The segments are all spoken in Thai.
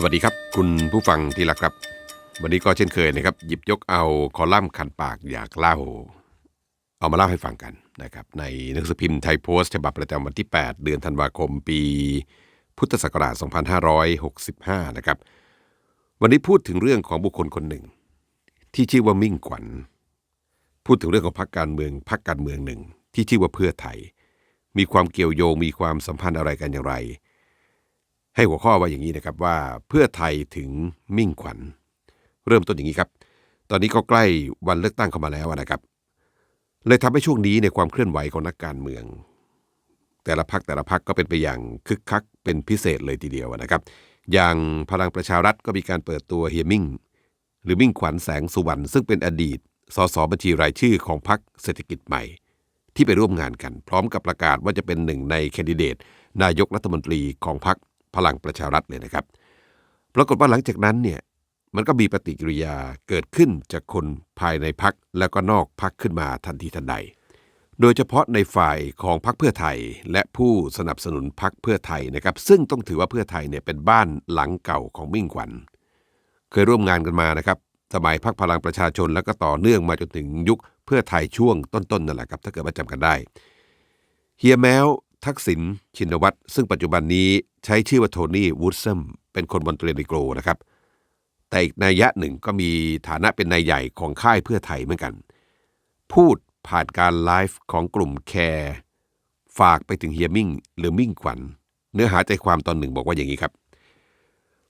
สวัสดีครับ คุณผู้ฟังที่รักครับ วันนี้ก็เช่นเคยนะครับ หยิบยกเอาคอลัมน์คันปากอยากเล่า เอามาเล่าให้ฟังกันนะครับ ในหนังสือพิมพ์ไทยโพสต์ฉบับประจำวันที่ 8 เดือนธันวาคมปี พุทธศักราช 2565 นะครับ วันนี้พูดถึงเรื่องของบุคคลคนหนึ่ง ที่ชื่อว่ามิ่งขวัญ พูดถึงเรื่องของพรรคการเมืองพรรคการเมืองหนึ่ง ที่ชื่อว่าเพื่อไทย มีความเกี่ยวโยงมีความสัมพันธ์อะไรกันอย่างไร ให้หัวข้อว่าอย่างนี้นะครับว่าเพื่อไทยถึงมิ่งขวัญ เริ่มต้นอย่างนี้ครับ ตอนนี้ก็ใกล้วันเลือกตั้งเข้ามาแล้วนะครับ เลยทำให้ช่วงนี้ในความเคลื่อนไหวของนักการเมือง แต่ละพักแต่ละพักก็เป็นไปอย่างคึกคักเป็นพิเศษเลยทีเดียวนะครับ อย่างพลังประชารัฐก็มีการเปิดตัวเฮียมิ่งหรือมิ่งขวัญแสงสุวรรณซึ่งเป็นอดีตสสบัญชีรายชื่อของพรรคเศรษฐกิจใหม่ ที่ไปร่วมงานกัน พร้อมกับประกาศว่าจะเป็นหนึ่งในแคนดิเดต นายกรัฐมนตรีของพรรค พลังประชารัฐเลยนะครับ ปรากฏว่าหลังจากนั้นเนี่ยมันก็มีปฏิกิริยาเกิดขึ้นจากคนภายในพักแล้วก็นอกพักขึ้นมาทันทีทันใด โดยเฉพาะในฝ่ายของพรรคเพื่อไทยและผู้สนับสนุนพรรคเพื่อไทยนะครับ ซึ่งต้องถือว่าเพื่อไทยเนี่ยเป็นบ้านหลังเก่าของมิ่งขวัญ เคยร่วมงานกันมานะครับสมัยพรรคพลังประชาชนแล้วก็ต่อเนื่องมาจนถึงยุคเพื่อไทยช่วงต้นๆนั่นแหละครับถ้าเกิดว่าจำกันได้ เฮียแมว ทักษิณชินวัตรซึ่งปัจจุบันนี้ใช้ชื่อว่าโทนี่วูดซัมเป็นคนบนเตรนิโกรนะครับ แต่อีกนัยยะหนึ่งก็มีฐานะเป็นนายใหญ่ของค่ายเพื่อไทยเหมือนกัน พูดผ่านการไลฟ์ของกลุ่มแคร์ฝากไปถึงเฮียมิ่งหรือมิ่งขวัญ เนื้อหาใจความตอนหนึ่งบอกว่าอย่างนี้ครับ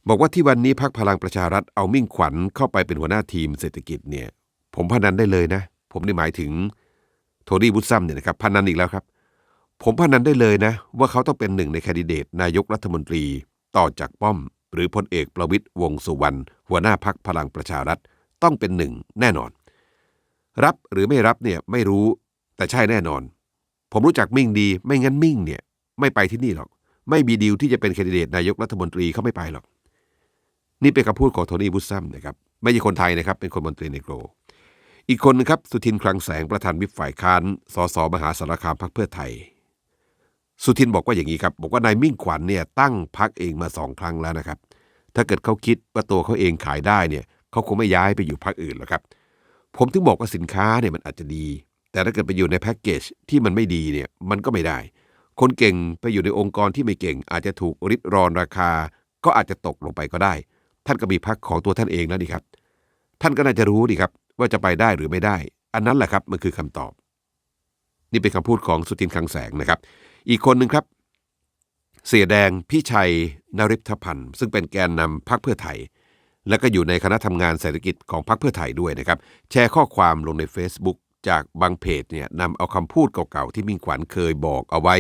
บอกว่าที่วันนี้พักพลังประชารัฐเอามิ่งขวัญเข้าไปเป็นหัวหน้าทีมเศรษฐกิจเนี่ย ผมพนันได้เลยนะ ผมนี่หมายถึงโทนี่วูดซัมเนี่ยนะครับพนันอีกแล้วครับ ผมพนันได้เลยนะ ว่าเขาต้องเป็นหนึ่งในแคนดิเดตนายกรัฐมนตรีต่อจากป้อม หรือพลเอกประวิตยวงสุวรรณหัวหน้าพักพลังประชารัฐต้องเป็นหนึ่งแน่นอน รับหรือไม่รับเนี่ยไม่รู้แต่ใช่แน่นอน ผมรู้จักมิ่งดีไม่งั้นมิ่งเนี่ย ไม่ไปที่นี่หรอก ไม่มีดีลที่จะเป็นแคนดิเดตนายกรัฐมนตรีเขาไม่ไปหรอก นี่เป็นคำพูดของโทนี่วูดซัมนะครับไม่ใช่คนไทยนะครับ เป็นคนมนตรีในโกรอีกคนนึงครับสุทินคลังแสงประธานวิปฝ่ายค้านสสมหาสารคามพรรคเพื่อไทย สุทินบอกว่าอย่างนี้ครับ บอกว่านายมิ่งขวัญเนี่ยตั้งพักเองมาสองครั้งแล้วนะครับ ถ้าเกิดเขาคิดว่าตัวเขาเองขายได้เนี่ยเขาคงไม่ย้ายไปอยู่พักอื่นหรอกครับ ผมถึงบอกว่าสินค้าเนี่ยมันอาจจะดี แต่ถ้าเกิดไปอยู่ในแพ็กเกจที่มันไม่ดีเนี่ยมันก็ไม่ได้ คนเก่งไปอยู่ในองค์กรที่ไม่เก่ง อาจจะถูกริดรอนราคา ก็อาจจะตกลงไปก็ได้ ท่านก็มีพักของตัวท่านเองแล้วนี่ครับ ท่านก็น่าจะรู้ดีครับ ว่าจะไปได้หรือไม่ได้ อันนั้นแหละครับมันคือคำตอบ นี่เป็นคำพูดของสุทินคังแสงนะครับอีกคนหนึ่งครับ เสียแดงพี่ชัยนริพพันธ์ซึ่งเป็นแกนนำพรรคเพื่อไทย และก็อยู่ในคณะทำงานเศรษฐกิจของพรรคเพื่อไทยด้วยนะครับ แชร์ข้อความลงใน Facebook จากบางเพจเนี่ยนำเอาคำพูดเก่าๆที่มิ่งขวัญเคยบอกเอาไว้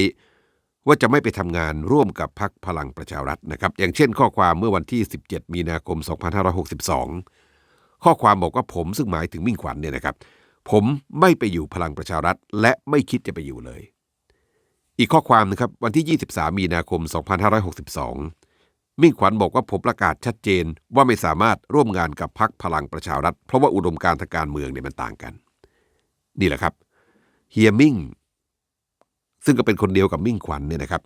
ว่าจะไม่ไปทำงานร่วมกับพรรคพลังประชารัฐนะครับ อย่างเช่นข้อความเมื่อวันที่ 17 มีนาคม 2562 ข้อความบอกว่าผมซึ่งหมายถึงมิ่งขวัญเนี่ยนะครับ ผมไม่ไปอยู่พลังประชารัฐ และไม่คิดจะไปอยู่เลย อีกข้อความนะครับวันที่ 23 มีนาคม 2562 มิ่งขวัญบอกว่าผมประกาศชัดเจนว่าไม่สามารถร่วมงานกับพรรคพลังประชารัฐ เพราะว่าอุดมการทางการเมืองเนี่ยมันต่างกัน นี่แหละครับเฮียมิ่งซึ่งก็เป็นคนเดียวกับมิ่งขวัญเนี่ยนะครับ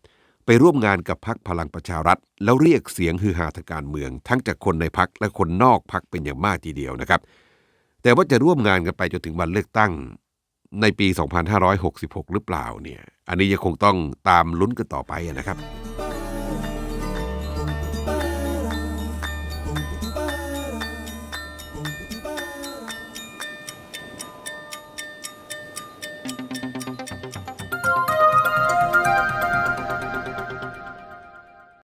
ไปร่วมงานกับพรรคพลังประชารัฐ แล้วเรียกเสียงฮือฮาทางการเมือง ทั้งจากคนในพรรคและคนนอกพรรคเป็นอย่างมากทีเดียวนะครับ แต่ว่าจะร่วมงานกันไปจนถึงวันเลือกตั้งในปี 2566 หรือเปล่าเนี่ย อันนี้ยังคงต้องตามลุ้นกันต่อไปนะครับ